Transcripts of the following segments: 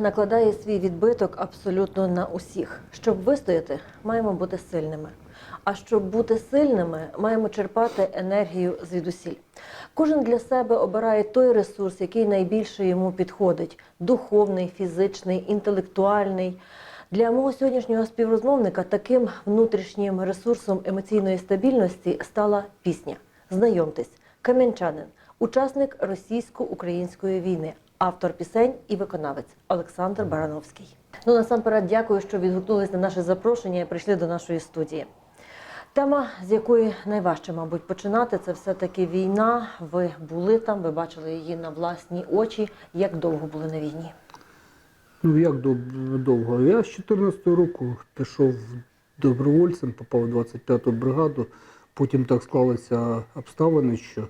Накладає свій відбиток абсолютно на усіх. Щоб вистояти, маємо бути сильними. А щоб бути сильними, маємо черпати енергію звідусіль. Кожен для себе обирає той ресурс, який найбільше йому підходить: духовний, фізичний, інтелектуальний. Для мого сьогоднішнього співрозмовника таким внутрішнім ресурсом емоційної стабільності стала пісня. Знайомтесь, кам'янчанин, учасник російсько-української війни, автор пісень і виконавець Олександр Барановський. Ну насамперед, дякую, що відгукнулись на наше запрошення і прийшли до нашої студії. Тема, з якої найважче, мабуть, починати, це все-таки війна. Ви були там, ви бачили її на власні очі. Як довго були на війні? Ну як дов- довго? Я з 14 року пішов добровольцем, попав в 25-ту бригаду. Потім так склалися обставини, що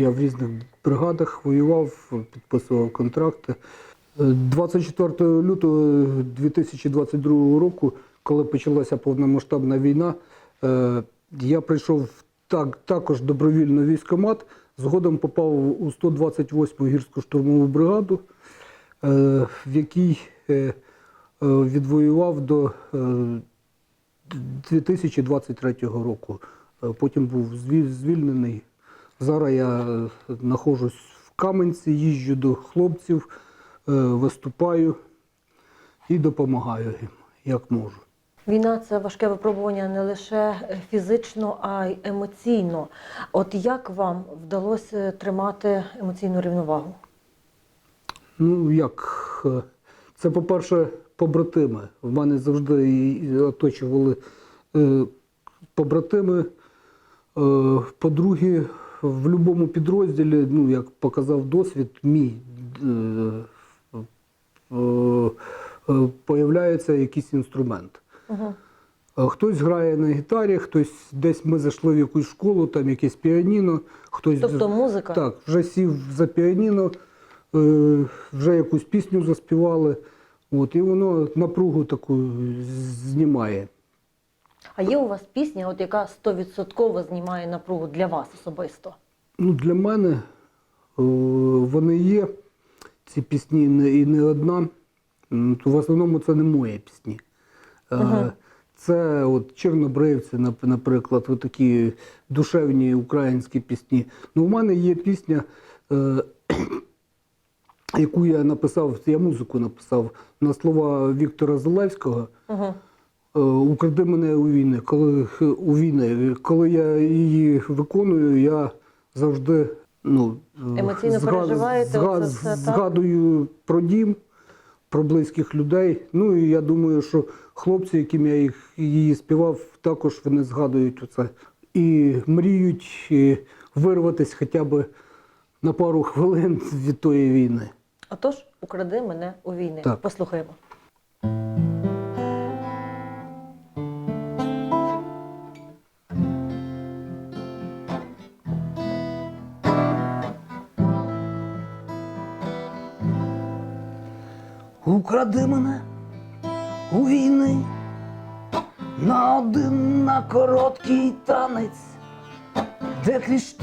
я в різних бригадах воював, підписував контракти. Е, 24 лютого 2022 року, коли почалася повномасштабна війна, е, я прийшов так, також добровільно в військкомат, згодом попав у 128-му гірську штурмову бригаду е, в якій е, е, відвоював до е, 2023 року. Е, Потім був звільнений. Зараз я е, знаходжусь в Кам'янці, їжджу до хлопців, е, виступаю і допомагаю їм, як можу. Війна це важке випробування не лише фізично, а й емоційно. От як вам вдалося тримати емоційну рівновагу? Ну, як? е, Це, по-перше, побратими. В мене завжди оточували е, побратими. Е, По-друге, в будь-якому підрозділі, ну, як показав досвід, мій е, е, появляється якийсь інструмент. Угу. Е, Хтось грає на гітарі, хтось десь ми зайшли в якусь школу, там якесь піаніно, хтось Тобто музика? так, вже сів за піаніно, вже якусь пісню заспівали. От, і воно напругу таку знімає. А є у вас пісня, от яка стовідсотково знімає напругу для вас особисто? Ну, для мене е, вони є, ці пісні, і не одна. В основному це не мої пісні. Ага. Це от Чорнобривці, наприклад, от такі душевні українські пісні. Ну, у мене є пісня, е, яку я написав, я музику написав на слова Віктора Зелевського. Угу. Е, Укради мене у війни. Коли у війни, коли я її виконую, я завжди ну, е, Емоційно зга- переживаєте зга- оце все, так? згадую про дім, про близьких людей. Ну і я думаю, що хлопці, яким я їх, її співав, також вони згадують оце. І мріють вирватися хоча б на пару хвилин від тої війни. Отож, укради мене у війни. Так. Послухаємо. Укради мене у війни на один на короткий танець, де крізь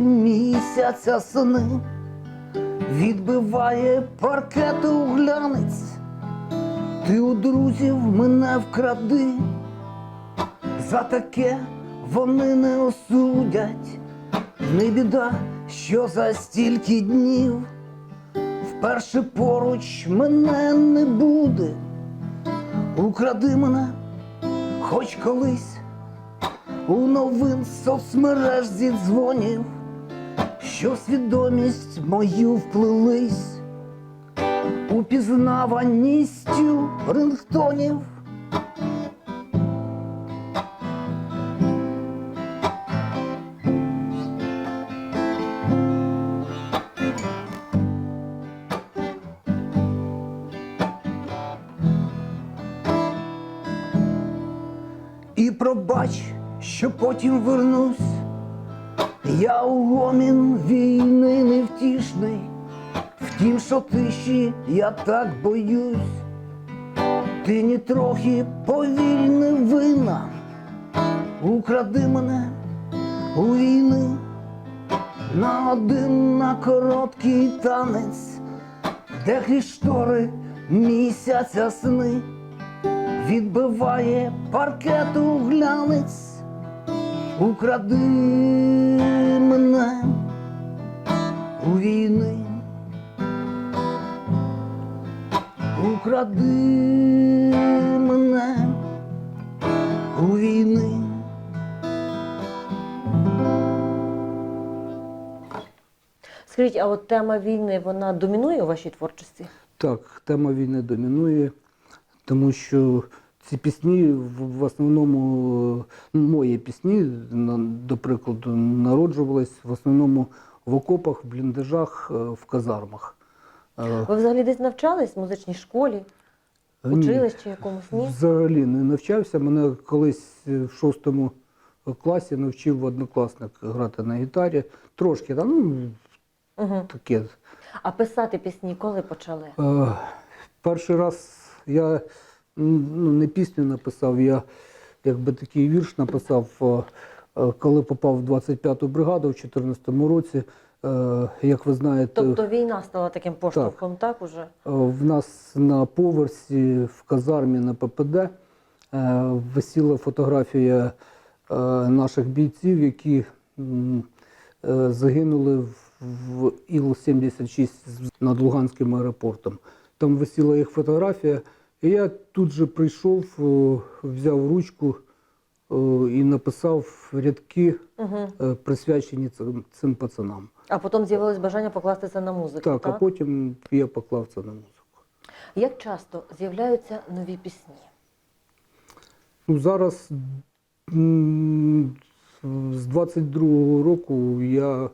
місяця сини відбиває паркету глянець. Ти у друзів мене вкради, за таке вони не осудять, не біда, що за стільки днів. Вперше поруч мене не буде, укради мене хоч колись. У новин соцмереж зідзвонів, що свідомість мою вплились. Упізнаваністю рингтонів. Пробач, що потім вернусь. Я у гомін війни невтішний, втім, що тиші я так боюсь, ти ні трохи повільне вина, укради мене у війни. На один на короткий танець, де крізь штори місяця сни, відбиває паркету глянець, укради мене у війни. Укради мене у війни. Скажіть, а от тема війни вона домінує у вашій творчості? Так, тема війни домінує, тому що ці пісні в основному е, мої пісні, до прикладу, народжувались в основному в окопах, в бліндажах, е, в казармах. Е, Ви взагалі десь навчались в музичній школі, ні, училищі якомусь? Ні? Взагалі не навчався. Мене колись е, в шостому класі навчив однокласник грати на гітарі. Трошки там, ну, Угу. таке. А писати пісні коли почали? Е, Перший раз я ну, не пісню написав, я якби такий вірш написав, е, е, коли попав в 25-ту бригаду в 2014 році. Е, Як ви знаєте, Тобто війна стала таким поштовхом, так, уже? е, в нас на поверсі в казармі на ППД висіла фотографія наших бійців, які загинули в Іл-76 над Луганським аеропортом. Там висіла їх фотографія, і я тут же прийшов, е, взяв ручку е, і написав рядки, Угу. присвячені цим, цим пацанам. А потім з'явилось бажання покласти це на музику. Так, а потім я поклав це на музику. Як часто з'являються нові пісні? Ну, зараз з 22-го року я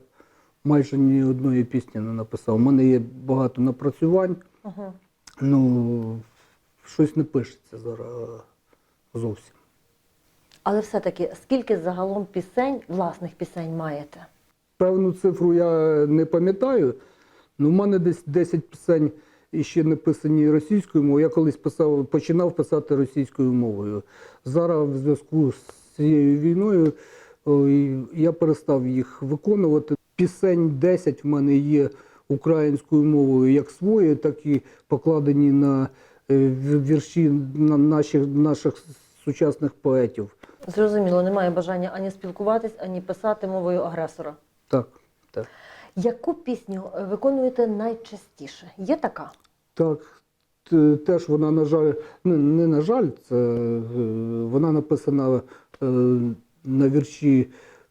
майже ні одної пісні не написав. У мене є багато напрацювань, Угу. ну щось не пишеться зараз зовсім. Але все-таки скільки загалом пісень, власних пісень маєте? Певну цифру я не пам'ятаю, але в мене десь 10 пісень ще не писані російською мовою. Я колись писав, починав писати російською мовою. Зараз в зв'язку з цією війною я перестав їх виконувати. Пісень 10 в мене є українською мовою як свої, так і покладені на е, вірші на наших, наших сучасних поетів. Зрозуміло, немає бажання ані спілкуватись, ані писати мовою агресора. Так, так. Яку пісню е, виконуєте найчастіше? Є така? Так, теж вона, на жаль, не, не на жаль, це е, вона написана е, на вірші е,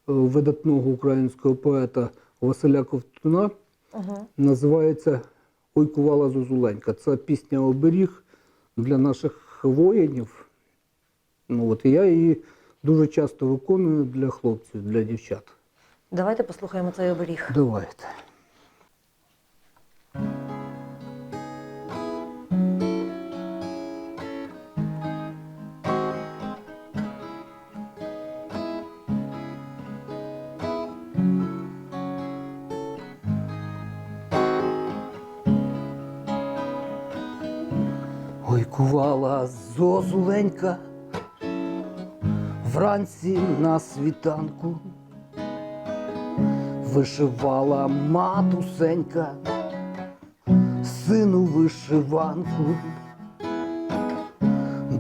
видатного українського поета Василя Ковтуна. Угу. Називається Ой кувала Зозуленька. Це пісня оберіг для наших воїнів. Ну, от, я її дуже часто виконую для хлопців, для дівчат. Давайте послухаємо цей оберіг. Давайте. Зозуленька. Вранці на світанку вишивала матусенька сину вишиванку,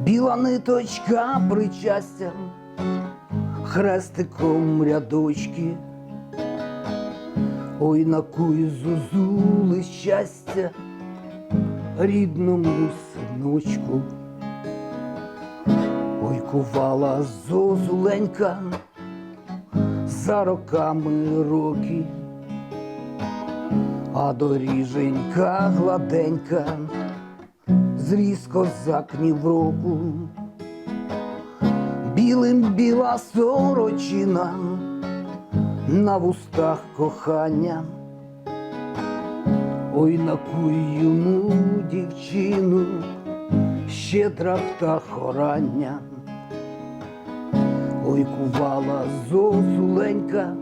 біла ниточка причастя, хрестиком рядочки, ой на кую зозули щастя рідному синочку. Ой, кувала зозуленька за роками роки, а доріженька гладенька, зріз козакнів року, білим біла сорочина, на вустах кохання. Ой, на йому дівчину, щедра птаха рання. Ой, зозуленька,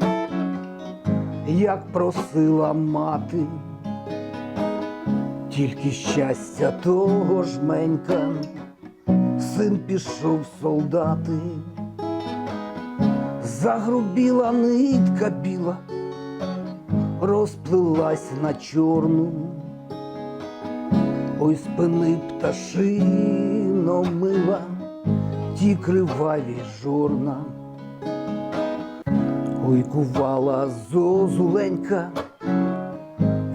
як просила мати, тільки щастя того жменька, син пішов солдати, загрубіла нитка біла, розплилась на чорну. Ой, спини пташино мила, ті криваві жорна. Ой, кувала зозуленька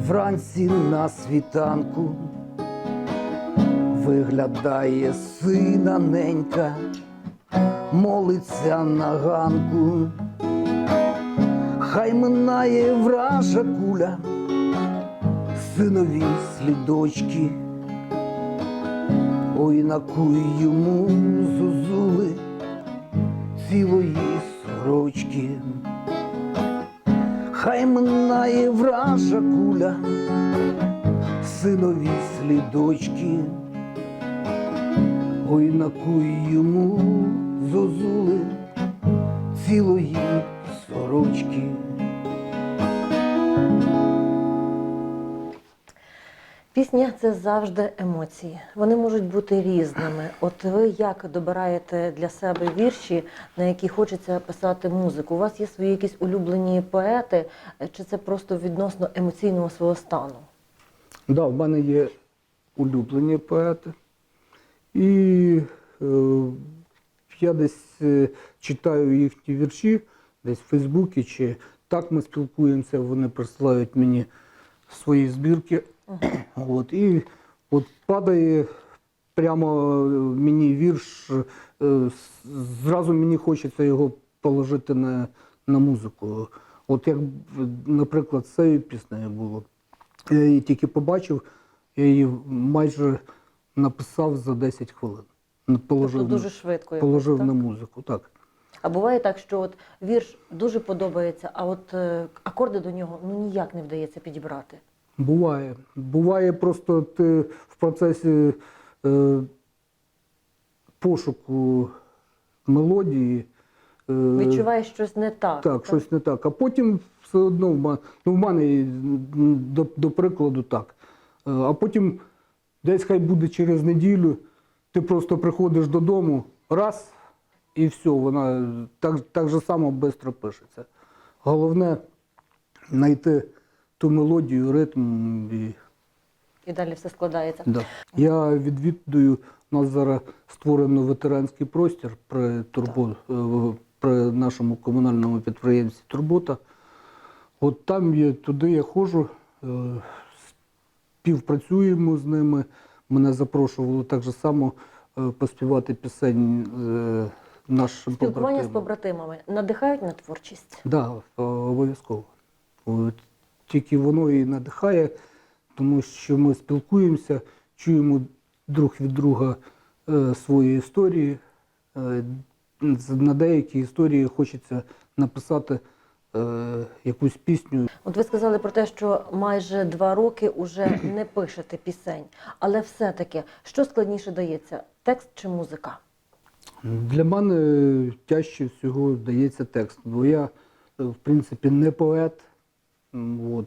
вранці на світанку, виглядає сина ненька, молиться на ганку, хай минає вража куля, синові слідочки, ой, накуй йому зозули цілої сорочки. Хай минає вража куля, синові слідочки, ой, накуй йому зозули цілої сорочки. Пісня це завжди емоції. Вони можуть бути різними. От ви як добираєте для себе вірші, на які хочеться писати музику? У вас є свої якісь улюблені поети, чи це просто відносно емоційного свого стану? Да, в мене є улюблені поети. І е, я десь е, читаю їхні вірші, десь в Фейсбуці, чи так ми спілкуємося, вони присилають мені свої збірки. От, і от падає прямо мені вірш, е, зразу мені хочеться його положити на, на музику. От як, наприклад, цією піснею було. Я її тільки побачив, я її майже написав за 10 хвилин. Положив, тобто дуже на- швидко. положив так? на музику, так. А буває так, що от вірш дуже подобається, а от е, акорди до нього ну ніяк не вдається підібрати. Буває. Буває просто ти в процесі е, пошуку мелодії. е, Відчуваєш щось не так. Так, щось не так. А потім все одно в мене, ну, в мене до, до прикладу так. Е, А потім десь хай буде через неділю, ти просто приходиш додому, раз, і все, вона так, так же само швидко пишеться. Головне знайти ту мелодію, ритм. І, І далі все складається. да. Я відвідую, у нас зараз створено ветеранський простір при, турбо, е, при нашому комунальному підприємстві Турбота. От там я, туди я ходжу, е, співпрацюємо з ними. Мене запрошували так же само е, поспівати пісень нашим Спілкування з побратимами надихають на творчість. Да, е, обов'язково. Тільки воно і надихає, тому що ми спілкуємося, чуємо друг від друга е, свої історії. Е, на деякі історії хочеться написати е, якусь пісню. От ви сказали про те, що майже два роки уже не пишете пісень, але все-таки що складніше дається текст чи музика? Для мене тяжче всього дається текст, бо я, е, в принципі, не поет. От.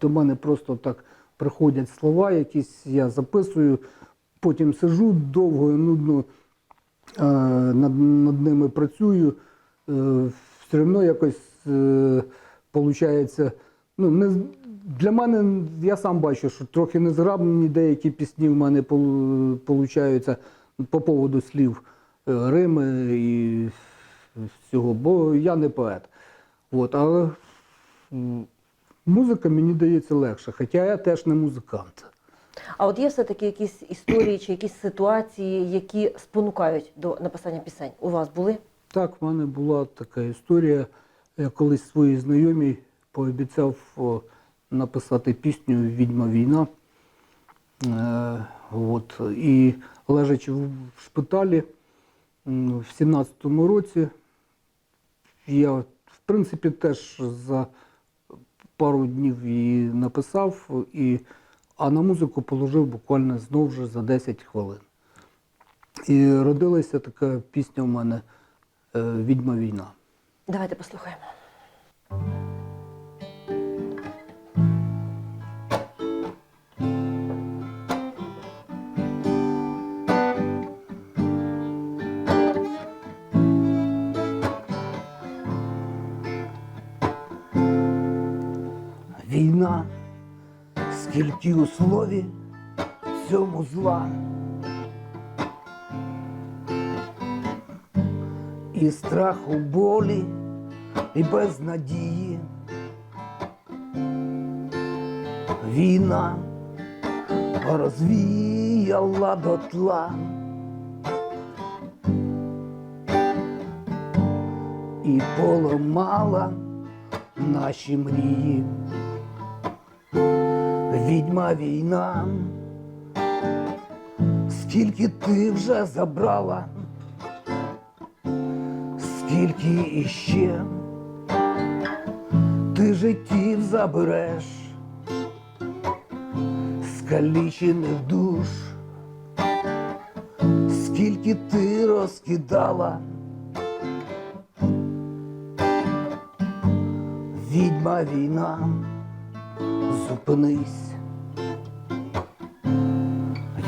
До мене просто так приходять слова якісь, я записую, потім сижу довго і нудно е, над, над ними працюю. Е, все одно якось е, получається. Ну, не, для мене, я сам бачу, що трохи незграбні деякі пісні в мене получаються по поводу слів е, Рими і всього, бо я не поет. От, але музика мені дається легше, хоча я теж не музикант. А от є все-таки якісь історії чи якісь ситуації, які спонукають до написання пісень? У вас були? Так, в мене була така історія. Я колись своїй знайомій пообіцяв написати пісню Відьма війна. Е, от, і лежачи в в шпиталі в 17-му році, я, в принципі, теж за пару днів її написав, і, а на музику положив буквально знову ж за 10 хвилин. І родилася така пісня у мене е, Відьма війна. Давайте послухаємо. Скільки у слові цьому зла. І страху болі, і без надії. Війна розвіяла дотла. І поламала наші мрії. Відьма війна, скільки ти вже забрала, скільки іще? Ти життів забереш, скалічених душ, скільки ти розкидала. Відьма війна, зупинись.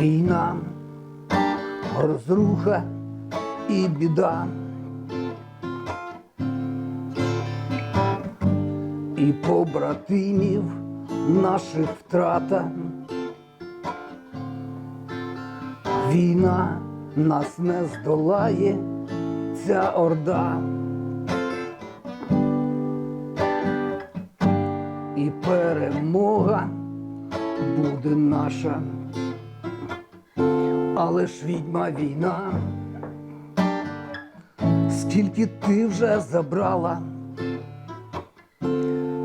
Війна, розруха і біда. І побратимів наших втрата. Війна нас не здолає, ця орда. І перемога буде наша. Але ж відьма війна, скільки ти вже забрала,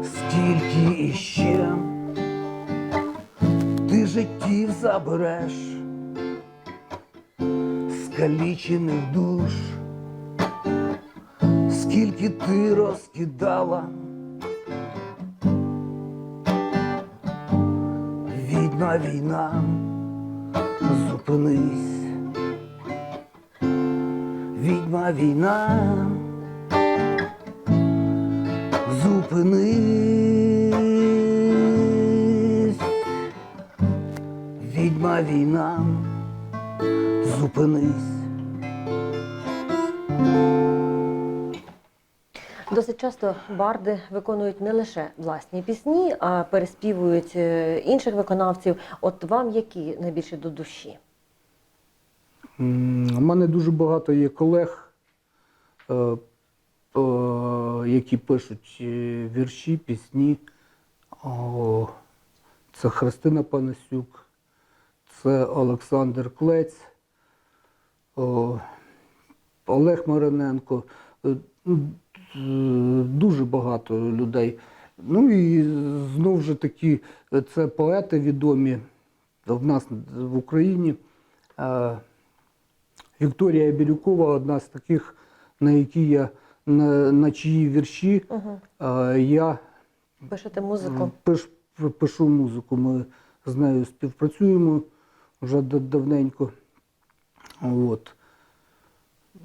скільки іще? Ти життів забереш, скалічених душ, скільки ти розкидала. Відьма війна, зупинись. Відьма війна, зупинись. Відьма війна, зупинись. Досить часто барди виконують не лише власні пісні, а переспівують е, інших виконавців. От вам які найбільше до душі? У мене дуже багато є колег, е, е, які пишуть е, вірші, пісні. Це Христина Панасюк, це Олександр Клець, Олег Мариненко. Ну, Дуже багато людей. Ну і знову ж таки, це поети відомі в нас в Україні. Вікторія Бірюкова одна з таких, на які я на, на чиї вірші Угу. е, я Пишете музику? пиш, пишу музику. Ми з нею співпрацюємо вже давненько. От.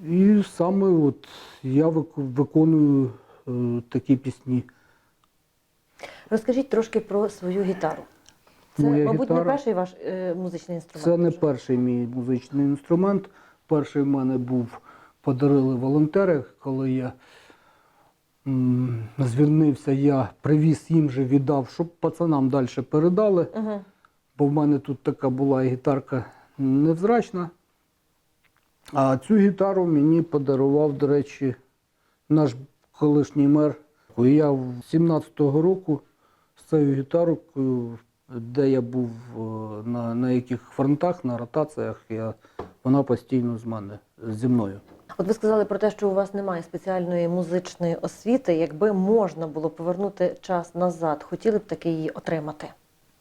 І саме от я виконую е, такі пісні. Розкажіть трошки про свою гітару. Це, Моя мабуть, не перший ваш е, музичний інструмент. Це не перший мій музичний інструмент. Перший в мене був подарили волонтери, коли я м, звільнився, я привіз їм же віддав, щоб пацанам далі передали. Угу. бо в мене тут така була гітарка невзрачна. А цю гітару мені подарував, до речі, наш колишній мер. Я в 17-го року з цією гітаркою, де я був е, на, на яких фронтах, на ротаціях, я, вона постійно з мене зі мною. От ви сказали про те, що у вас немає спеціальної музичної освіти. Якби можна було повернути час назад, хотіли б таки її отримати?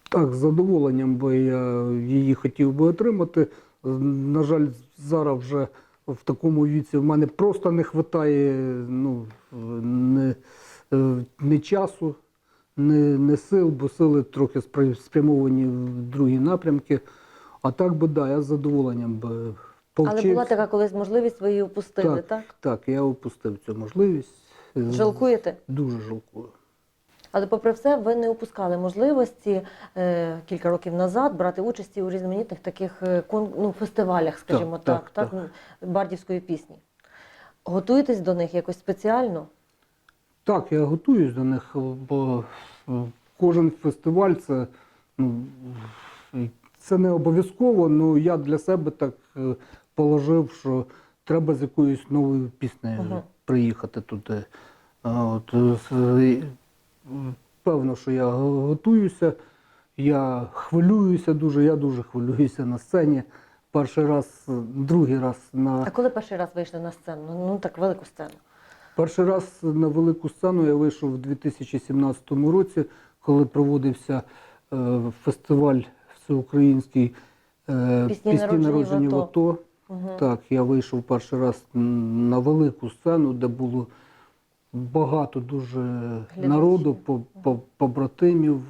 Так, з задоволенням би я її хотів би отримати. На жаль, зараз вже в такому віці в мене просто не вистачає ну, не, не часу, не, не сил, бо сили трохи спрямовані в другі напрямки. А так би, да, я з задоволенням би Але була така колись можливість, ви її упустили, так? Так. Так, я опустив цю можливість. Жалкуєте? Дуже жалкую. Але попри все, ви не упускали можливості е, кілька років назад брати участі у різноманітних таких е, кон, ну, фестивалях, скажімо так, так, так, бардівської пісні. Готуєтесь до них якось спеціально? Так, я готуюсь до них, бо е, кожен фестиваль це, ну, це не обов'язково, але я для себе так е, положив, що треба з якоюсь новою піснею Мгм. приїхати туди. От, е, певно, що я готуюся, я хвилююся дуже, я дуже хвилююся на сцені. Перший раз, другий раз на А коли перший раз вийшли на сцену? Ну так велику сцену. Перший раз на велику сцену я вийшов у 2017 році, коли проводився е, фестиваль всеукраїнський е, Пісні народжені в в АТО». АТО. Угу. Так, я вийшов перший раз на велику сцену, де було багато дуже народу, по- по- побратимів.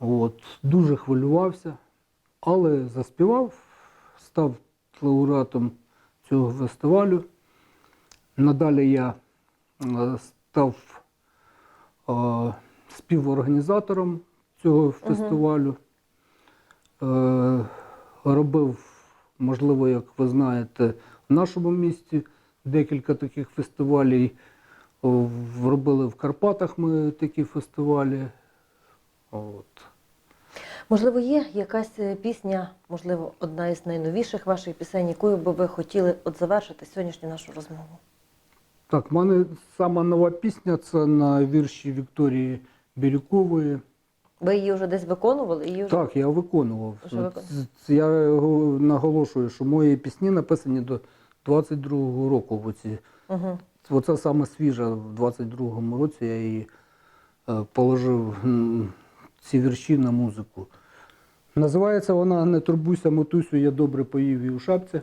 От, дуже хвилювався, але заспівав, став лауреатом цього фестивалю. Надалі я е, став е, співорганізатором цього фестивалю. Е, Робив, можливо, як ви знаєте, в нашому місті декілька таких фестивалів. Робили в Карпатах ми такі фестивалі. От. Можливо, є якась е, пісня, можливо, одна із найновіших ваших пісень, якою би ви хотіли от завершити сьогоднішню нашу розмову. Так, в мене сама нова пісня це на вірші Вікторії Бірюкової. Ви її вже десь виконували? Її вже... Так, я виконував. Ц- Я наголошую, що мої пісні написані до 22-го року. Оці. Угу. Оце саме свіжа в 22-му році я її е, положив ці вірші на музику. Називається вона Не турбуйся, мотусю, я добре поїв і у шапці.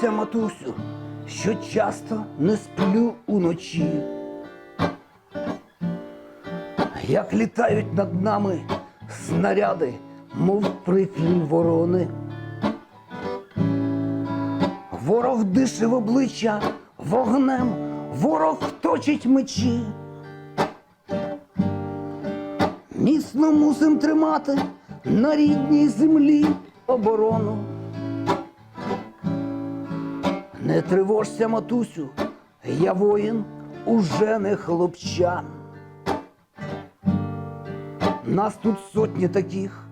Хвилюйся, матусю, що часто не сплю уночі. Як літають над нами снаряди, мов приклі ворони. Ворог дише в обличчя вогнем, ворог точить мечі. Міцно мусим тримати на рідній землі оборону. Не тривожся, матусю, я воїн уже не хлопчан. Нас тут сотні таких,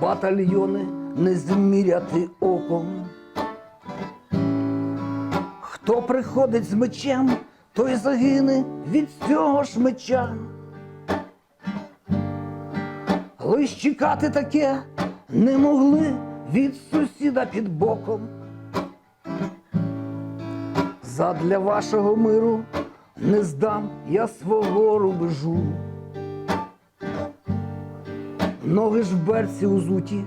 батальйони не зміряти оком. Хто приходить з мечем, той загине від цього ж меча. Лиш чекати таке не могли від сусіда під боком. Задля вашого миру не здам я свого рубежу. Ноги ж в берці узуті,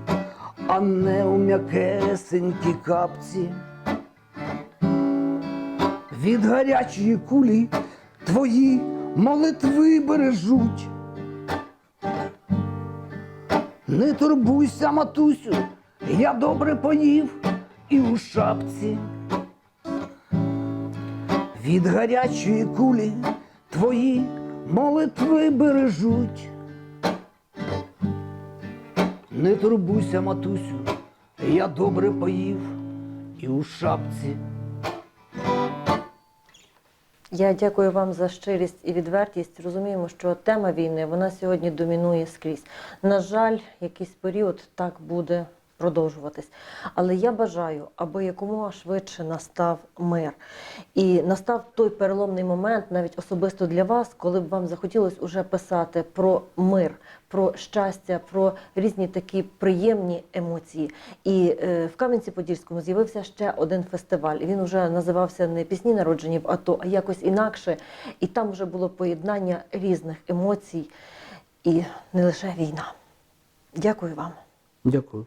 а не у м'якесенькі капці. Від гарячої кулі твої молитви бережуть. Не турбуйся, матусю, я добре поїв і у шапці. Від гарячої кулі твої молитви бережуть. Не турбуйся, матусю, я добре поїв і у шапці. Я дякую вам за щирість і відвертість. Розуміємо, що тема війни вона сьогодні домінує скрізь. На жаль, якийсь період так буде продовжуватись. Але я бажаю, аби якомога швидше настав мир. І настав той переломний момент, навіть особисто для вас, коли б вам захотілося уже писати про мир, про щастя, про різні такі приємні емоції. І е, в Кам'янці-Подільському з'явився ще один фестиваль. Він вже називався не пісні народжені в АТО, а якось інакше. І там вже було поєднання різних емоцій і не лише війна. Дякую вам. Дякую.